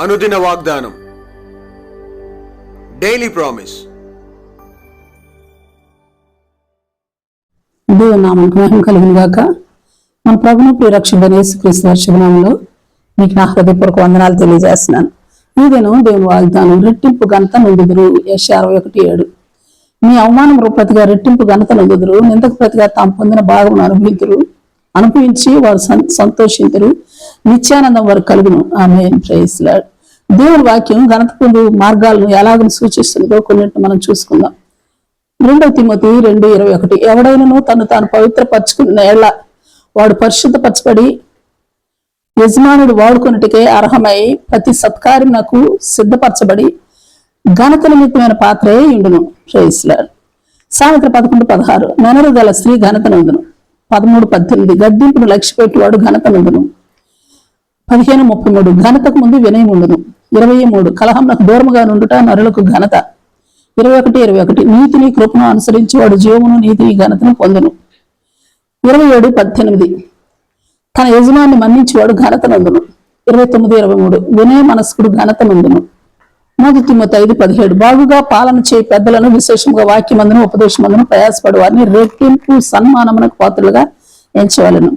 అనుదిన వాగ్దానం. Daily promise దేవుని నామానికి మహిమ కలిగిన గాక. మన ప్రభును ప్రియరక్షకుడైన యేసుక్రీస్తు శుభనామంలో మీకు నా హృదయపూర్వక వందనాలు తెలియజేస్తున్నాను. ఈ దినం దేవుని వాగ్దానం రెట్టింపు ఘనత నొందుదురు. యశ అరవై ఒకటి ఏడు. మీ అవమానం ప్రతిగా రెట్టింపు ఘనత నొందుదురు. నిందకు ప్రతిగా తాము పొందిన భాగం అనుభవితురు అనుభవించి వారు సం- నిత్యానందం వారు కలుగును. ఆమె ప్రేయస్లాడ్ దేవుని వాక్యం ఘనత పొందు మార్గాలను ఎలాగని సూచిస్తుందో కొన్నింటిని మనం చూసుకుందాం. రెండవ తిమ్మతి రెండు ఇరవై ఒకటి. ఎవడైనను తను తాను పవిత్రపరచుకున్న ఏళ్ళ వాడు పరిశుద్ధపరచబడి యజమానుడు వాడుకున్నట్టుకే అర్హమై ప్రతి సత్కార్యమునకు సిద్ధపరచబడి ఘనత నిమిత్తమైన పాత్రే ఇండును ప్రేయిస్లాడు సామెత పదకొండు పదహారు. నెనరు గల స్త్రీ ఘనత నందును. పదమూడు పద్దెనిమిది. గడ్డింపును లక్ష్యపెట్టి వాడు ఘనత నందును. పదిహేను ముప్పై మూడు. ఘనతకు ముందు వినయం ఉండును. ఇరవై మూడు. కలహంలకు దూరముగా నుండుట నరులకు ఘనత. ఇరవై ఒకటి ఇరవై ఒకటి. నీతిని కృపను అనుసరించి వాడు జీవమును నీతిని ఘనతను పొందును. ఇరవై ఏడు పద్దెనిమిది. తన యజమాన్ని మన్నించి వాడు ఘనత నందును. ఇరవై తొమ్మిది ఇరవై మూడు. వినయ మనస్కుడు ఘనత నందును. మొదటి తిమ్మతి ఐదు పదిహేడు. బాగుగా పాలన చేయి పెద్దలను విశేషంగా వాక్యమందును ఉపదేశమందును ప్రయాసపడు వారిని రెట్టింపు సన్మానమునకు పాత్రలుగా ఎంచవలను.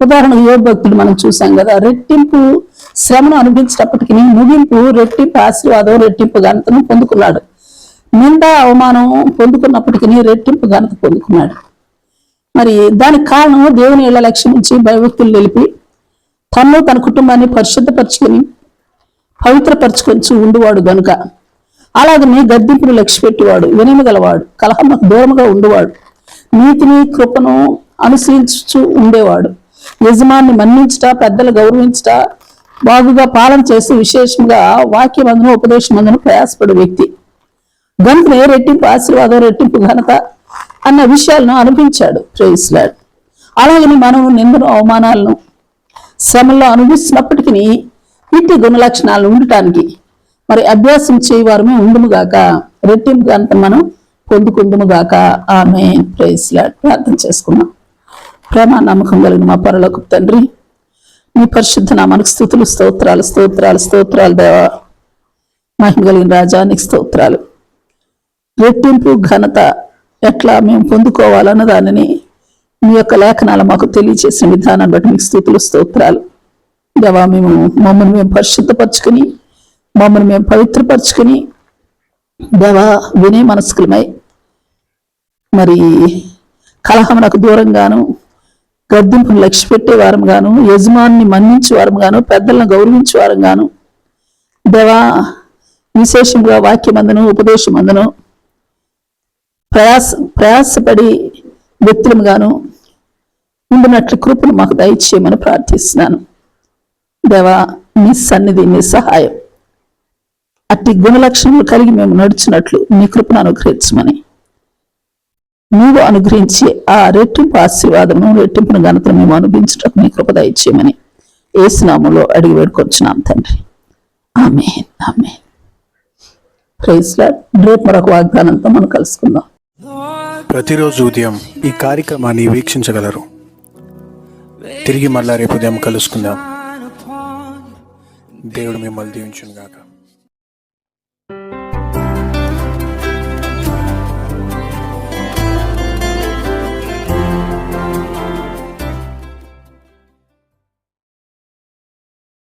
ఉదాహరణకు యోగ భక్తుడు మనం చూసాం కదా రెట్టింపు శ్రమను అనుభవించినప్పటికీ ముగింపు రెట్టింపు ఆశీర్వాదం రెట్టింపు ఘనతను పొందుకున్నాడు. నింద అవమానం పొందుకున్నప్పటికీ రెట్టింపు ఘనత పొందుకున్నాడు. మరి దానికి కారణం దేవుని ఇళ్ళ లక్ష్యం నుంచి భయభక్తులు నిలిపి తను తన కుటుంబాన్ని పరిశుద్ధపరచుకొని పవిత్రపరచుకొని ఉండువాడు గనుక. అలాగనే గద్దెంపును లక్ష్య పెట్టేవాడు వినమి గలవాడు కలహమునకు దూరముగా నీతిని కృపను అనుసరించు ఉండేవాడు. యజమాన్ని మన్నించుట పెద్దలు గౌరవించుట బాగుగా పాలన చేసి విశేషంగా వాక్యమందును ఉపదేశమందును ప్రయాసపడే వ్యక్తి. గంతుని రెట్టింపు ఆశీర్వాదం రెట్టింపు ఘనత అన్న విషయాలను అనిపించాడు ప్రేయిస్లాడ్ అలాగని మనం నిందను అవమానాలను శ్రమల్లో అనుభవిస్తున్నప్పటికీ ఇట్టి గుణలక్షణాలను ఉండటానికి మరి అభ్యాసం చేయవారమే ఉండుముగాక రెట్టింపు ఘనత మనం పొందుకుందుముగాక ఆమె ప్రేయిస్లాడ్ ప్రార్థన చేసుకున్నాం ప్రేమ నమ్మకం కలిగిన మా పరలోకి తండ్రి మీ పరిశుద్ధ నామానికి స్థుతులు స్తోత్రాలు స్తోత్రాలు స్తోత్రాలు దేవా. మహిమ కలిగిన రాజానికి స్తోత్రాలు. రెట్టింపు ఘనత ఎట్లా మేము పొందుకోవాలన్న దానిని మీ యొక్క లేఖనాలు మాకు తెలియచేసిన విధానాన్ని బట్టి మీకు స్థుతులు స్తోత్రాలు. దేవా మేము మమ్మల్ని మేము పరిశుద్ధపరచుకుని మమ్మల్ని మేము పవిత్రపరచుకుని దేవా వినే మనస్కులమై మరి కలహమునకు దూరంగాను గద్దింపును లక్ష్య పెట్టే గాను యజమాన్ని మన్నించే వారం గాను పెద్దలను గౌరవించే వారంగాను. దేవా విశేషంగా వాక్యమందును ఉపదేశమందును ప్రయాస ప్రయాసపడి వ్యక్తులముగాను ఉండినట్లు కృపను మాకు దయచేయమని ప్రార్థిస్తున్నాను. దేవా మీ సన్నిధి మీ సహాయం. అట్టి గుణలక్షణములు కలిగి మేము నడుచున్నట్లు మీ కృపను అనుగ్రహించమని. నువ్వు అనుగ్రహించి ఆ రెట్టింపు ఆశీర్వాదమును రెట్టింపును ఘనతను మేము అనుభవించటకు మీ కృపద ఇచ్చేయమని ఏసునామంలో అడిగి వేడుకొచ్చున్నాం తండ్రి. ఆమె ఆమె రేపు మరొక వాగ్దానంతో మనం కలుసుకుందాం. ప్రతిరోజు ఉదయం ఈ కార్యక్రమాన్ని వీక్షించగలరు. తిరిగి మళ్ళా రేపు ఉదయం కలుసుకుందాం. దేవుడు మిమ్మల్ని దీవించుగాక